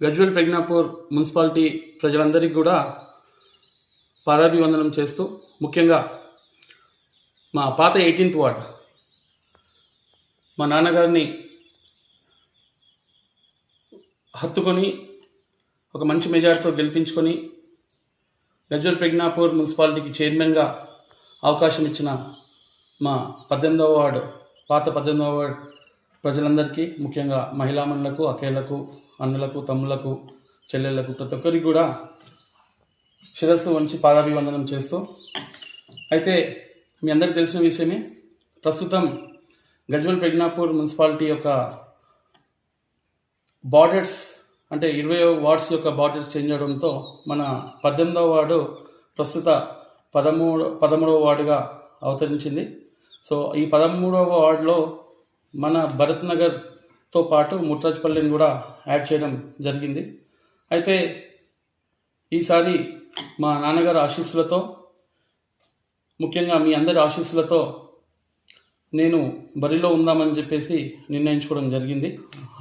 Gajwel Pragnapur municipality ప్రజలందరికీ కూడా పాదాభివందనం చేస్తూ ముఖ్యంగా మా పాత ఎయిటీన్త్ వార్డ్ మా నాన్నగారిని హత్తుకొని ఒక మంచి మెజార్టీతో గెలిపించుకొని గజ్వల్ ప్రజ్ఞాపూర్ మున్సిపాలిటీకి చైర్మన్గా అవకాశం ఇచ్చిన మా పద్దెనిమిదవ వార్డు పాత పద్దెనిమిదవ వార్డు ప్రజలందరికీ ముఖ్యంగా మహిళామణులకు అకేళ్ళకు అన్నులకు తమ్ములకు చెల్లెళ్ళకు ప్రతి ఒక్కరికి కూడా శిరస్సు వంచి పాదాభివందనం చేస్తూ అయితే మీ అందరికి తెలిసిన విషయమే ప్రస్తుతం గజ్వల్ పెగ్నాపూర్ మున్సిపాలిటీ యొక్క బార్డర్స్ అంటే ఇరవై వార్డ్స్ యొక్క బార్డర్స్ చేంజ్ అవడంతో మన పద్దెనిమిదవ వార్డు ప్రస్తుత పదమూడు పదమూడవ వార్డుగా అవతరించింది. సో ఈ పదమూడవ వార్డులో మన భరత్ నగర్తో పాటు ముట్రాజ్పల్లిని కూడా యాడ్ చేయడం జరిగింది. అయితే ఈసారి మా నాన్నగారు ఆశీస్సులతో ముఖ్యంగా మీ అందరి ఆశీస్సులతో నేను బరిలో ఉందామని చెప్పేసి నిర్ణయించుకోవడం జరిగింది.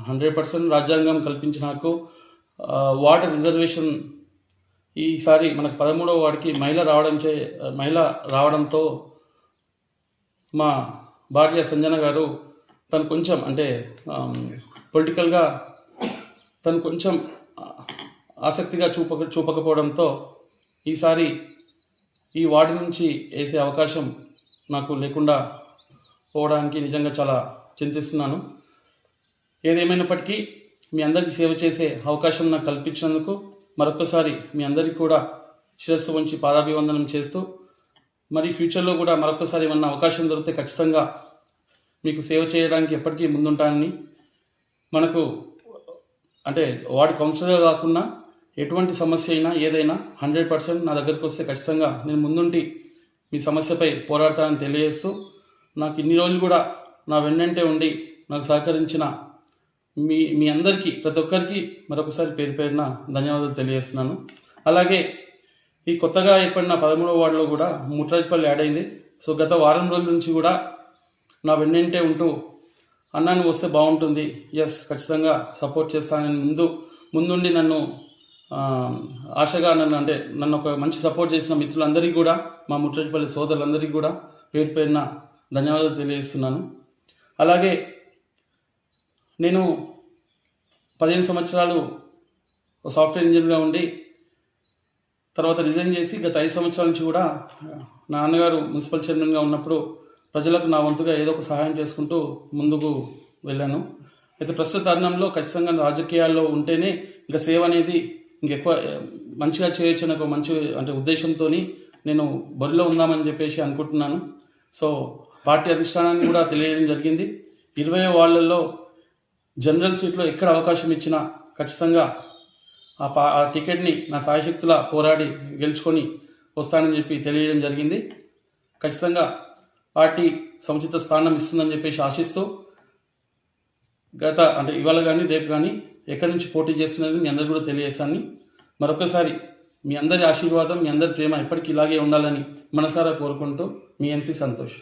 హండ్రెడ్ పర్సెంట్ రాజ్యాంగం కల్పించిన హక్కు వాటర్ రిజర్వేషన్ ఈసారి మనకు పదమూడవ వాడికి మహిళ రావడం చే మహిళ రావడంతో మా భార్య సంజన గారు తను కొంచెం అంటే పొలిటికల్గా తను కొంచెం ఆసక్తిగా చూపక చూపకపోవడంతో ఈసారి ఈ వార్డు నుంచి వేసే అవకాశం నాకు లేకుండా పోవడానికి నిజంగా చాలా చింతిస్తున్నాను. ఏదేమైనప్పటికీ మీ అందరికీ సేవ చేసే అవకాశం నాకు కల్పించినందుకు మరొకసారి మీ అందరికీ కూడా శిరస్సు ఉంచి పాదాభివందనం చేస్తూ మరి ఫ్యూచర్లో కూడా మరొకసారి ఏమన్నా అవకాశం దొరికితే ఖచ్చితంగా మీకు సేవ చేయడానికి ఎప్పటికీ ముందుంటానని మనకు అంటే వార్డు కౌన్సిలర్ కాకుండా ఎటువంటి సమస్య అయినా ఏదైనా హండ్రెడ్ పర్సెంట్ నా దగ్గరికి వస్తే ఖచ్చితంగా నేను ముందుంటి మీ సమస్యపై పోరాడతానని తెలియజేస్తూ నాకు ఇన్ని రోజులు కూడా నా వెన్నంటే ఉండి నాకు సహకరించిన మీ మీ అందరికీ ప్రతి ఒక్కరికి మరొకసారి పేరు పేరున ధన్యవాదాలు తెలియజేస్తున్నాను. అలాగే ఈ కొత్తగా ఏర్పడిన పదమూడవ వార్డులో కూడా ముట్రాజ్పల్లి యాడ్ అయింది. సో గత వారం రోజుల నుంచి కూడా నా వెన్నంటే ఉంటూ అన్నాన్ని వస్తే బాగుంటుంది. ఎస్ ఖచ్చితంగా సపోర్ట్ చేస్తానని ముందు ముందుండి నన్ను ఆశగా నన్ను అంటే నన్ను ఒక మంచి సపోర్ట్ చేసిన మిత్రులందరికీ కూడా మా ముట్రాజ్పల్లి సోదరులందరికీ కూడా పేరు పేరున ధన్యవాదాలు తెలియజేస్తున్నాను. అలాగే నేను పదిహేను సంవత్సరాలు సాఫ్ట్వేర్ ఇంజనీర్గా ఉండి తర్వాత రిజైన్ చేసి గత ఐదు సంవత్సరాల నుంచి కూడా నా నాన్నగారు మున్సిపల్ చైర్మన్గా ఉన్నప్పుడు ప్రజలకు నా వంతుగా ఏదో ఒక సహాయం చేసుకుంటూ ముందుకు వెళ్ళాను. అయితే ప్రస్తుత తరుణంలో ఖచ్చితంగా రాజకీయాల్లో ఉంటేనే ఇంకా సేవ అనేది ఇంకెక్కువ మంచిగా చేయొచ్చు అనే ఒక మంచి అంటే ఉద్దేశంతో నేను బరిలో ఉందామని చెప్పేసి అనుకుంటున్నాను. సో పార్టీ అధిష్టానాన్ని కూడా తెలియడం జరిగింది. ఇరవై వాళ్ళల్లో జనరల్ సీట్లో ఎక్కడ అవకాశం ఇచ్చినా ఖచ్చితంగా ఆ పా ఆ టికెట్ని నా సాయశక్తుల పోరాడి గెలుచుకొని వస్తానని చెప్పి తెలియడం జరిగింది. ఖచ్చితంగా పార్టీ సముచిత స్థానం ఇస్తుందని చెప్పేసి ఆశిస్తూ గత అంటే ఇవాళ కానీ రేపు కానీ ఎక్కడి నుంచి పోటీ చేస్తున్నది మీ అందరు కూడా తెలియజేశాను మరొకసారి మీ అందరి ఆశీర్వాదం మీ అందరి ప్రేమ ఎప్పటికీ ఇలాగే ఉండాలని మనసారా కోరుకుంటూ మీ ఎన్సీ సంతోష్.